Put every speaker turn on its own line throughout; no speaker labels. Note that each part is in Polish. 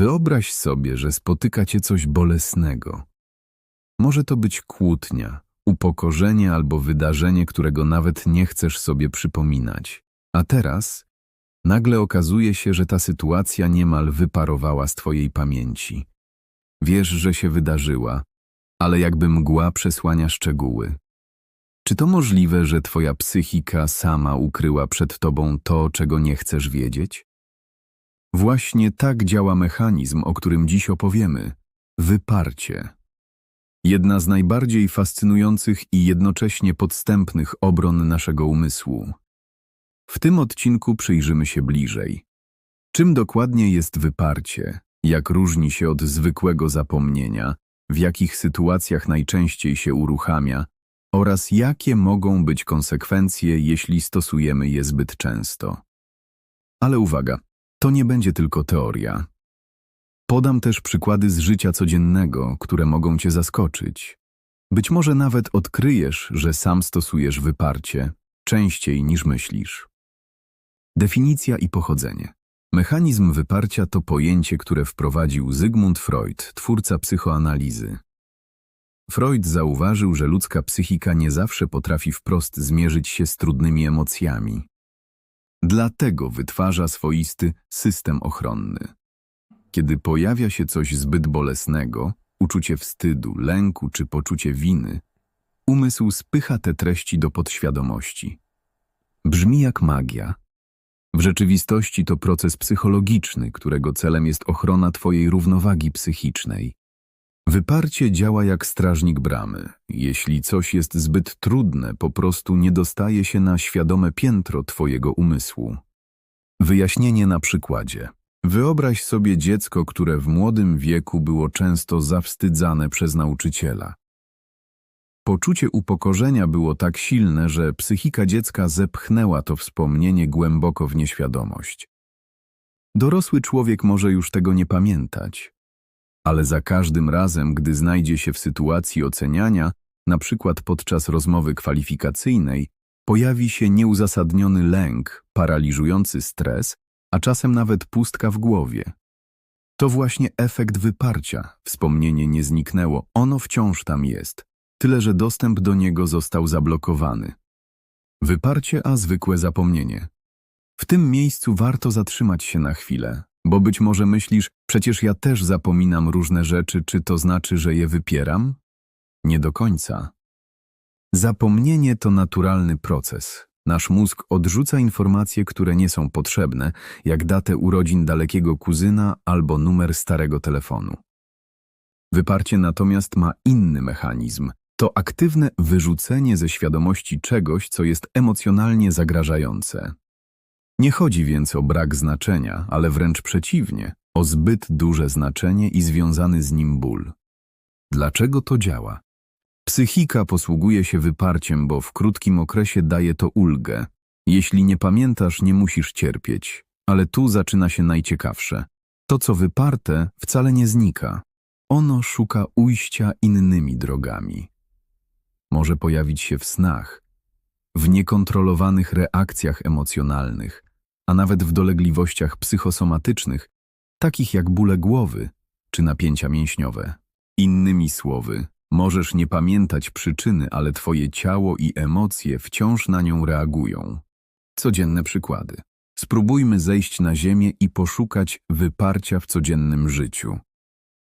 Wyobraź sobie, że spotyka cię coś bolesnego. Może to być kłótnia, upokorzenie albo wydarzenie, którego nawet nie chcesz sobie przypominać. A teraz nagle okazuje się, że ta sytuacja niemal wyparowała z twojej pamięci. Wiesz, że się wydarzyła, ale jakby mgła przesłania szczegóły. Czy to możliwe, że twoja psychika sama ukryła przed tobą to, czego nie chcesz wiedzieć? Właśnie tak działa mechanizm, o którym dziś opowiemy wyparcie. Jedna z najbardziej fascynujących i jednocześnie podstępnych obron naszego umysłu. W tym odcinku przyjrzymy się bliżej. Czym dokładnie jest wyparcie, jak różni się od zwykłego zapomnienia, w jakich sytuacjach najczęściej się uruchamia oraz jakie mogą być konsekwencje, jeśli stosujemy je zbyt często. Ale uwaga, to nie będzie tylko teoria. Podam też przykłady z życia codziennego, które mogą Cię zaskoczyć. Być może nawet odkryjesz, że sam stosujesz wyparcie częściej niż myślisz. Definicja i pochodzenie. Mechanizm wyparcia to pojęcie, które wprowadził Zygmunt Freud, twórca psychoanalizy. Freud zauważył, że ludzka psychika nie zawsze potrafi wprost zmierzyć się z trudnymi emocjami. Dlatego wytwarza swoisty system ochronny. Kiedy pojawia się coś zbyt bolesnego, uczucie wstydu, lęku czy poczucie winy, umysł spycha te treści do podświadomości. Brzmi jak magia. W rzeczywistości to proces psychologiczny, którego celem jest ochrona Twojej równowagi psychicznej. Wyparcie działa jak strażnik bramy. Jeśli coś jest zbyt trudne, po prostu nie dostaje się na świadome piętro Twojego umysłu. Wyjaśnienie na przykładzie. Wyobraź sobie dziecko, które w młodym wieku było często zawstydzane przez nauczyciela. Poczucie upokorzenia było tak silne, że psychika dziecka zepchnęła to wspomnienie głęboko w nieświadomość. Dorosły człowiek może już tego nie pamiętać, ale za każdym razem, gdy znajdzie się w sytuacji oceniania, na przykład podczas rozmowy kwalifikacyjnej, pojawi się nieuzasadniony lęk, paraliżujący stres, a czasem nawet pustka w głowie. To właśnie efekt wyparcia. Wspomnienie nie zniknęło, ono wciąż tam jest, tyle że dostęp do niego został zablokowany. Wyparcie, a zwykłe zapomnienie. W tym miejscu warto zatrzymać się na chwilę, bo być może myślisz, przecież ja też zapominam różne rzeczy, czy to znaczy, że je wypieram? Nie do końca. Zapomnienie to naturalny proces. Nasz mózg odrzuca informacje, które nie są potrzebne, jak datę urodzin dalekiego kuzyna albo numer starego telefonu. Wyparcie natomiast ma inny mechanizm. To aktywne wyrzucenie ze świadomości czegoś, co jest emocjonalnie zagrażające. Nie chodzi więc o brak znaczenia, ale wręcz przeciwnie, o zbyt duże znaczenie i związany z nim ból. Dlaczego to działa? Psychika posługuje się wyparciem, bo w krótkim okresie daje to ulgę. Jeśli nie pamiętasz, nie musisz cierpieć, ale tu zaczyna się najciekawsze. To, co wyparte, wcale nie znika. Ono szuka ujścia innymi drogami. Może pojawić się w snach, w niekontrolowanych reakcjach emocjonalnych, a nawet w dolegliwościach psychosomatycznych, takich jak bóle głowy czy napięcia mięśniowe. Innymi słowy, możesz nie pamiętać przyczyny, ale twoje ciało i emocje wciąż na nią reagują. Codzienne przykłady. Spróbujmy zejść na ziemię i poszukać wyparcia w codziennym życiu.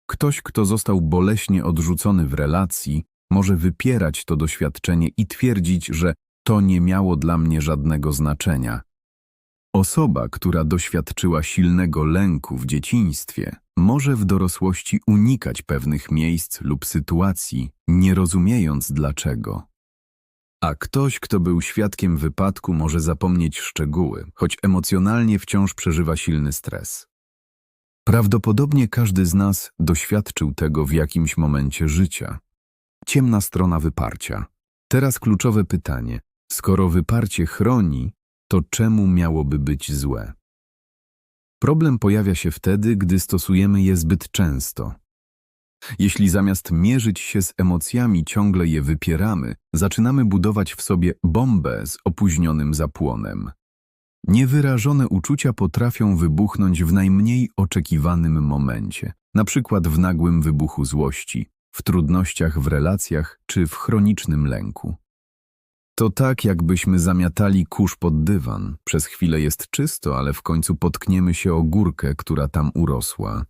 Ktoś, kto został boleśnie odrzucony w relacji, może wypierać to doświadczenie i twierdzić, że to nie miało dla mnie żadnego znaczenia. Osoba, która doświadczyła silnego lęku w dzieciństwie, może w dorosłości unikać pewnych miejsc lub sytuacji, nie rozumiejąc dlaczego. A ktoś, kto był świadkiem wypadku, może zapomnieć szczegóły, choć emocjonalnie wciąż przeżywa silny stres. Prawdopodobnie każdy z nas doświadczył tego w jakimś momencie życia. Ciemna strona wyparcia. Teraz kluczowe pytanie. Skoro wyparcie chroni, to czemu miałoby być złe? Problem pojawia się wtedy, gdy stosujemy je zbyt często. Jeśli zamiast mierzyć się z emocjami ciągle je wypieramy, zaczynamy budować w sobie bombę z opóźnionym zapłonem. Niewyrażone uczucia potrafią wybuchnąć w najmniej oczekiwanym momencie, na przykład w nagłym wybuchu złości, w trudnościach w relacjach czy w chronicznym lęku. To tak, jakbyśmy zamiatali kurz pod dywan. Przez chwilę jest czysto, ale w końcu potkniemy się o górkę, która tam urosła.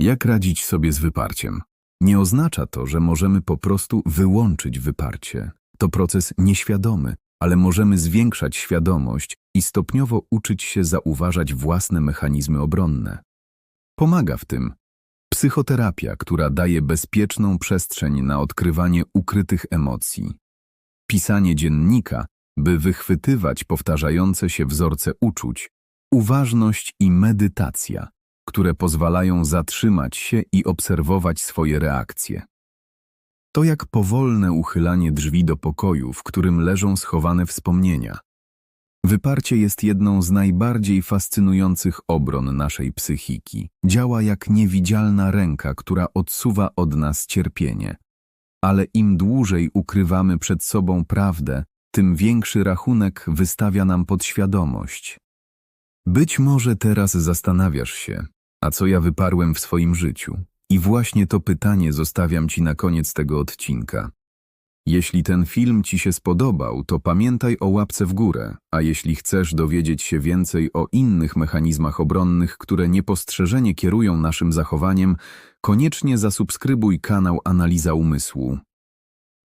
Jak radzić sobie z wyparciem? Nie oznacza to, że możemy po prostu wyłączyć wyparcie. To proces nieświadomy, ale możemy zwiększać świadomość i stopniowo uczyć się zauważać własne mechanizmy obronne. Pomaga w tym psychoterapia, która daje bezpieczną przestrzeń na odkrywanie ukrytych emocji. Pisanie dziennika, by wychwytywać powtarzające się wzorce uczuć, uważność i medytacja, które pozwalają zatrzymać się i obserwować swoje reakcje. To jak powolne uchylanie drzwi do pokoju, w którym leżą schowane wspomnienia. Wyparcie jest jedną z najbardziej fascynujących obron naszej psychiki. Działa jak niewidzialna ręka, która odsuwa od nas cierpienie. Ale im dłużej ukrywamy przed sobą prawdę, tym większy rachunek wystawia nam podświadomość. Być może teraz zastanawiasz się, a co ja wyparłem w swoim życiu? I właśnie to pytanie zostawiam Ci na koniec tego odcinka. Jeśli ten film Ci się spodobał, to pamiętaj o łapce w górę, a jeśli chcesz dowiedzieć się więcej o innych mechanizmach obronnych, które niepostrzeżenie kierują naszym zachowaniem, koniecznie zasubskrybuj kanał Analiza Umysłu.